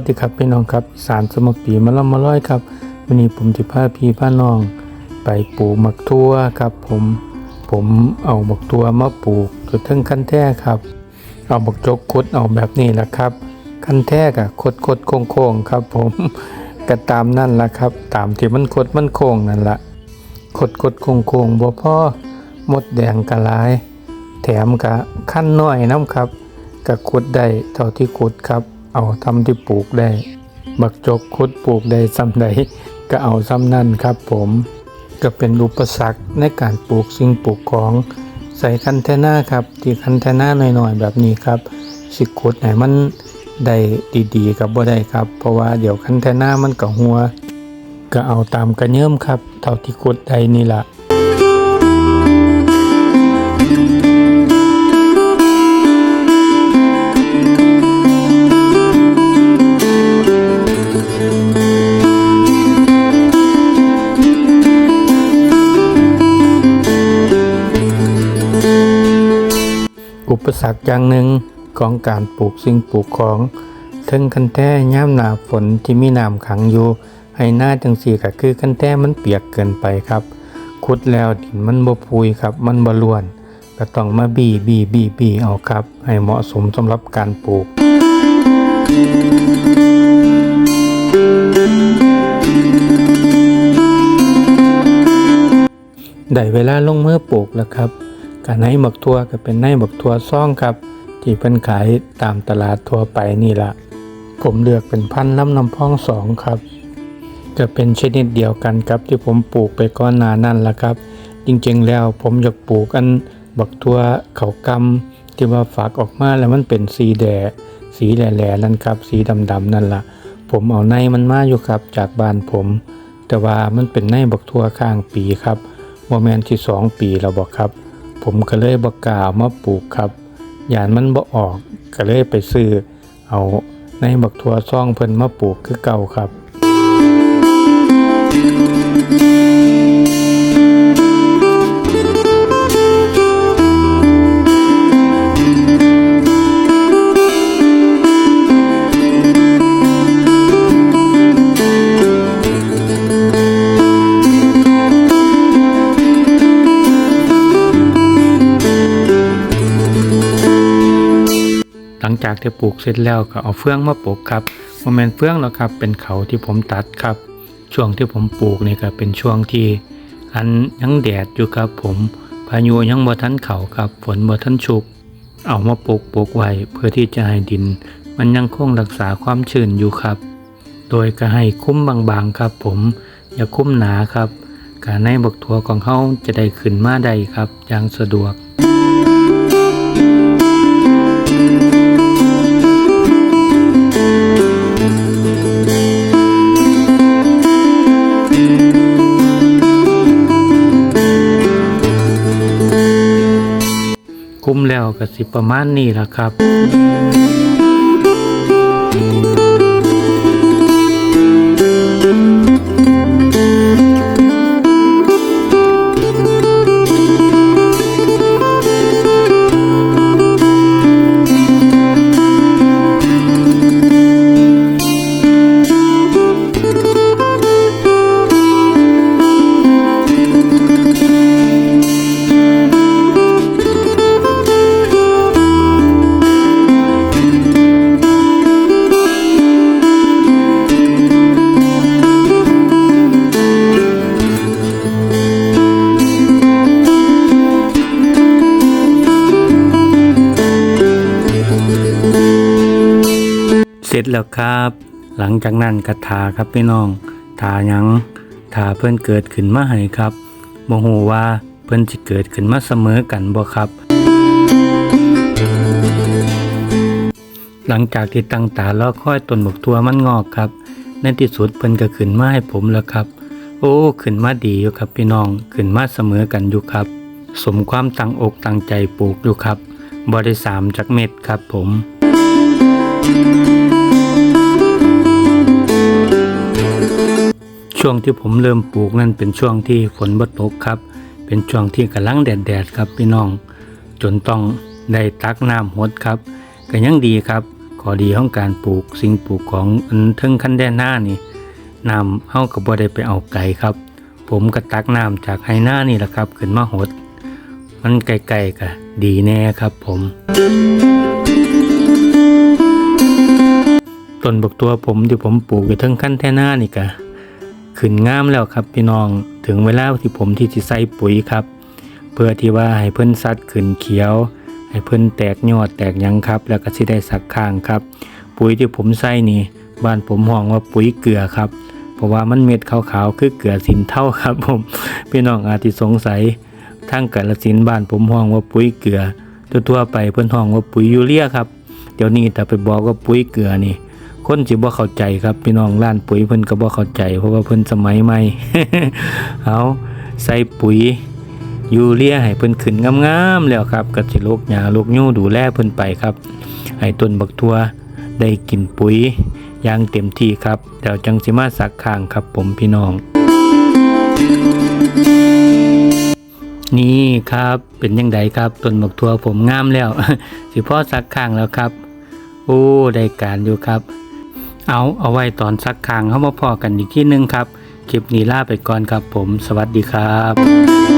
วัสดีครับพี่น้องครับสารสมปีมาล่ำมาร้อยครับวันนี้ผมจะพาพี่พาน้อง ไปปลูกหมักทั่วครับ ผมผมเอาหมักทั่วมาปลูกกระทึงขั้นแท้ครับ เอาบักจกคดเอาแบบนี้แหละครับ ขั้นแท้กะคดคดโค้งโค้งครับ ผมก็ตามนั่นแหละครับ ตามที่มันคดมันโค้งนั่นละคดคดโค้งโค้งบ่พ่อมดแดงกะลาย แถมกะขั้นน้อยน้ำครับกะขุดได้เท่าที่ขุดครับ เอาทำที่ปลูกได้ บักจกขุดปลูกได้ซ้ำใดก็เอาซ้ำนั่นครับผมก็เป็นอุปสรรคในการปลูกสิ่งปลูกของ ใส่คันเทน่าครับที่คันเทน่าหน่อยๆแบบนี้ครับสิขุดไหนมันได้ดีๆกับบ่ได้ครับ เพราะว่าเดี๋ยวคันเทน่ามันก็หัว ก็เอาตามกระเยิ่มครับ เท่าที่ขุดได้นี่แหละ สรรคอย่างหนึ่งของการปลูกสิ่งปลูกของถึงคันแท้ย่ามหนาฝนที่มีน้ำขังอยู่ ให้หน้าจังสีก็คือคันแท้มันเปียกเกินไปครับ ขุดแล้วดินมันบ่พุยครับ มันบ่ล้วน ก็ต้องมาบีบีบีบีเอาครับ ให้เหมาะสมสำหรับการปลูกได้เวลาลงมือปลูกแล้วครับ การให้บักทัวก็เป็นให้บักทัวซ่องครับ ที่เป็นขายตามตลาดทั่วไปนี่ละผมเลือกเป็นพันธุ์ลำนำพองสองครับจะเป็นชนิดเดียวกันครับที่ผมปลูกไปก้อนนานั่นละครับ จริงๆแล้วผมอยากปลูกอันบักทัวเขากำที่ว่าฝักออกมาแล้วมันเป็นสีแดงสีแหล่ๆนั่นครับ สีดำๆนั่นละผมเอาในมันมาอยู่ครับจากบ้านผม แต่ว่ามันเป็นในบักทัวข้างปีครับโมเมนที่สองปีแล้วบอกครับ ผมก็เลยบอกกล่าเอามาปลูกครับยานมันบ่ออกก็เลยไปซื้อเอาในบักทัวซ่องเพิ่นมาปลูกคือเก่าครับ จากที่ปลูกเสร็จแล้วก็เอาเฟืองมาปลูกครับโมเมนเฟืองแล้วครับเป็นเขาที่ผมตัดครับ ช่วงที่ผมปลูกนี่ก็เป็นช่วงที่อันยังแดดอยู่ครับ ผมพายุยังบ่ทันเขาครับฝนบ่ทันชุก เอามาปลูกปลูกไว้เพื่อที่จะให้ดิน มันยังคงรักษาความชื้นอยู่ครับ โดยก็ให้คุ้มบางๆครับ ผมอย่าคุ้มหนาครับการให้บักถั่วของเขาจะได้ขึ้นมาได้ครับอย่างสะดวก คุ้มแล้วก็สิประมาณนี้ละครับ ร็จแล้วครับ หลังจากนั้นกระถาครับพี่น้องถาหยังถาเพิ่อนเกิดขึ้นมาให้ครับโมโหว่าเพิ่อนจะเกิดขึ้นมาเสมอกันบ่ครับ หลังจากที่ตั้งตารอค่อยต้นบกทัวมันงอกครับในที่สุดเพิ่นก็ขึ้นมาให้ผมแล้วครับ โอ้ขึ้นมาดีอยู่ครับพี่น้องขึ้นมาเสมอกันอยู่ครับ สมความตั้งอกตั้งใจปลูกอยู่ครับบริสามจากเม็ดครับผม ช่วงที่ผมเริ่มปลูกนั่นเป็นช่วงที่ฝนบ่ตกครับ เป็นช่วงที่กำลังแดดๆครับพี่น้อง จนต้องได้ตักน้ำหดครับก็ยังดีครับขอดีของการปลูกสิ่งปลูกของอันเทิงคันแดนหน้านี่น้ำเฮาก็บ่ได้ไปเอาไก่ครับ ผมก็ตักน้ำจากไฮหน้านี่แหละครับขึ้นมาหด มันไกลๆก็ดีแน่ครับผมต้นบกตัวผมที่ผมปลูกอยู่ทั้งขั้นแท่หน้านี่กะ ขึ้นงามแล้วครับพี่น้องถึงเวลาที่ผมที่จะใส่ปุ๋ยครับ เพื่อที่ว่าให้เพิ่นสัดขึ้นเขียว ให้เพิ่นแตกยอดแตกยังครับ แล้วก็สิได้สักข้างครับ ปุ๋ยที่ผมใส่นี่บ้านผมห้องว่าปุ๋ยเกลือครับ เพราะว่ามันเม็ดขาวๆคือเกลือสินเท่าครับ ผมพี่น้องอาจจะสงสัยทางกาลสินบ้านผมห้องว่าปุ๋ยเกลือทั่วๆไปเพิ่นห้องว่าปุ๋ยยูเรียครับเดี๋ยวนี้แต่ไปบอกว่าปุ๋ยเกลือนี่ คนสิบ่เข้าใจครับพี่น้องร้านปุ๋ยเพิ่นก็บ่เข้าใจ เพราะว่าเพิ่นสมัยใหม่เอาใส่ปุ๋ยยูเรียให้เพิ่นขึ้นงามๆแล้วครับก็สิลูกหญ้าลูกยูดูแลเพิ่นไปครับ ให้ต้นบักทั่วได้กินปุ๋ยอย่างเต็มที่ครับเดี๋ยวจังสิมาสักข้างครับผมพี่น้อง นี่ครับเป็นยังไงครับต้นบักทั่วผมงามแล้ว สิพ่อสักข้างแล้วครับ โอ้ได้การอยู่ครับ เอาเอาไว้ตอนสักครั้งเข้ามาพอกันอีกที่นึงครับ คลิปนี้ลาไปก่อนครับผม สวัสดีครับ